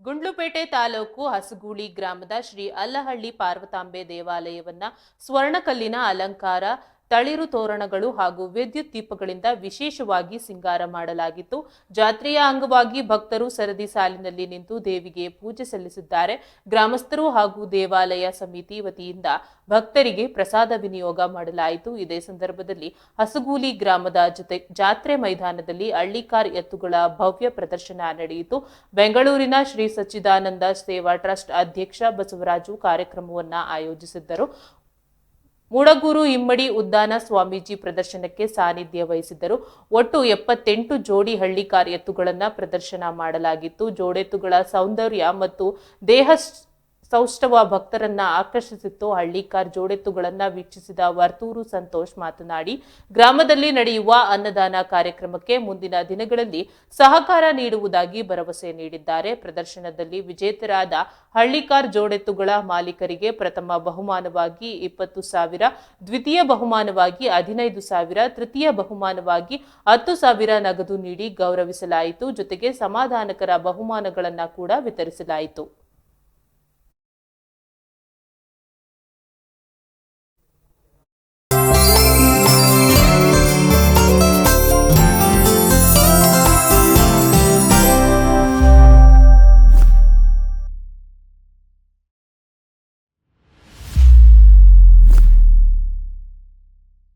ಗುಂಡ್ಲುಪೇಟೆ ತಾಲೂಕು ಹಸಗೂಳಿ ಗ್ರಾಮದ ಶ್ರೀ ಅಲ್ಲಹಳ್ಳಿ ಪಾರ್ವತಾಂಬೆ ದೇವಾಲಯವನ್ನ ಸ್ವರ್ಣಕಲ್ಲಿನ ಅಲಂಕಾರ ತಳಿರು ತೋರಣಗಳು ಹಾಗೂ ವಿದ್ಯುತ್ ದೀಪಗಳಿಂದ ವಿಶೇಷವಾಗಿ ಸಿಂಗಾರ ಮಾಡಲಾಗಿತ್ತು. ಜಾತ್ರೆಯ ಅಂಗವಾಗಿ ಭಕ್ತರು ಸರದಿ ಸಾಲಿನಲ್ಲಿ ನಿಂತು ದೇವಿಗೆ ಪೂಜೆ ಸಲ್ಲಿಸಿದ್ದಾರೆ. ಗ್ರಾಮಸ್ಥರು ಹಾಗೂ ದೇವಾಲಯ ಸಮಿತಿ ವತಿಯಿಂದ ಭಕ್ತರಿಗೆ ಪ್ರಸಾದ ವಿನಿಯೋಗ ಮಾಡಲಾಯಿತು. ಇದೇ ಸಂದರ್ಭದಲ್ಲಿ ಹಸಗೂಲಿ ಗ್ರಾಮದ ಜೊತೆ ಜಾತ್ರೆ ಮೈದಾನದಲ್ಲಿ ಹಳ್ಳಿಕಾರ್ ಎತ್ತುಗಳ ಭವ್ಯ ಪ್ರದರ್ಶನ ನಡೆಯಿತು. ಬೆಂಗಳೂರಿನ ಶ್ರೀ ಸಚ್ಚಿದಾನಂದ ಸೇವಾ ಟ್ರಸ್ಟ್ ಅಧ್ಯಕ್ಷ ಬಸವರಾಜು ಕಾರ್ಯಕ್ರಮವನ್ನು ಆಯೋಜಿಸಿದ್ದರು. ಮೂಡಗೂರು ಇಮ್ಮಡಿ ಉದ್ದಾನ ಸ್ವಾಮೀಜಿ ಪ್ರದರ್ಶನಕ್ಕೆ ಸಾನ್ನಿಧ್ಯ ವಹಿಸಿದ್ದರು. ಒಟ್ಟು ಎಪ್ಪತ್ತೆಂಟು ಜೋಡಿ ಹಳ್ಳಿಕಾರ್ ಎತ್ತುಗಳನ್ನು ಪ್ರದರ್ಶನ ಮಾಡಲಾಗಿತ್ತು. ಜೋಡೆತ್ತುಗಳ ಸೌಂದರ್ಯ ಮತ್ತು ದೇಹ ಸೌಷ್ಠವ ಭಕ್ತರನ್ನ ಆಕರ್ಷಿಸಿತ್ತು. ಹಳ್ಳಿಕಾರ್ ಜೋಡೆತ್ತುಗಳನ್ನ ವೀಕ್ಷಿಸಿದ ವರ್ತೂರು ಸಂತೋಷ್ ಮಾತನಾಡಿ, ಗ್ರಾಮದಲ್ಲಿ ನಡೆಯುವ ಅನ್ನದಾನ ಕಾರ್ಯಕ್ರಮಕ್ಕೆ ಮುಂದಿನ ದಿನಗಳಲ್ಲಿ ಸಹಕಾರ ನೀಡುವುದಾಗಿ ಭರವಸೆ ನೀಡಿದ್ದಾರೆ. ಪ್ರದರ್ಶನದಲ್ಲಿ ವಿಜೇತರಾದ ಹಳ್ಳಿಕಾರ್ ಜೋಡೆತ್ತುಗಳ ಮಾಲೀಕರಿಗೆ ಪ್ರಥಮ ಬಹುಮಾನವಾಗಿ ಇಪ್ಪತ್ತು ಸಾವಿರ, ದ್ವಿತೀಯ ಬಹುಮಾನವಾಗಿ ಹದಿನೈದು ಸಾವಿರ, ತೃತೀಯ ಬಹುಮಾನವಾಗಿ ಹತ್ತು ಸಾವಿರ ನಗದು ನೀಡಿ ಗೌರವಿಸಲಾಯಿತು. ಜೊತೆಗೆ ಸಮಾಧಾನಕರ ಬಹುಮಾನಗಳನ್ನು ಕೂಡ ವಿತರಿಸಲಾಯಿತು.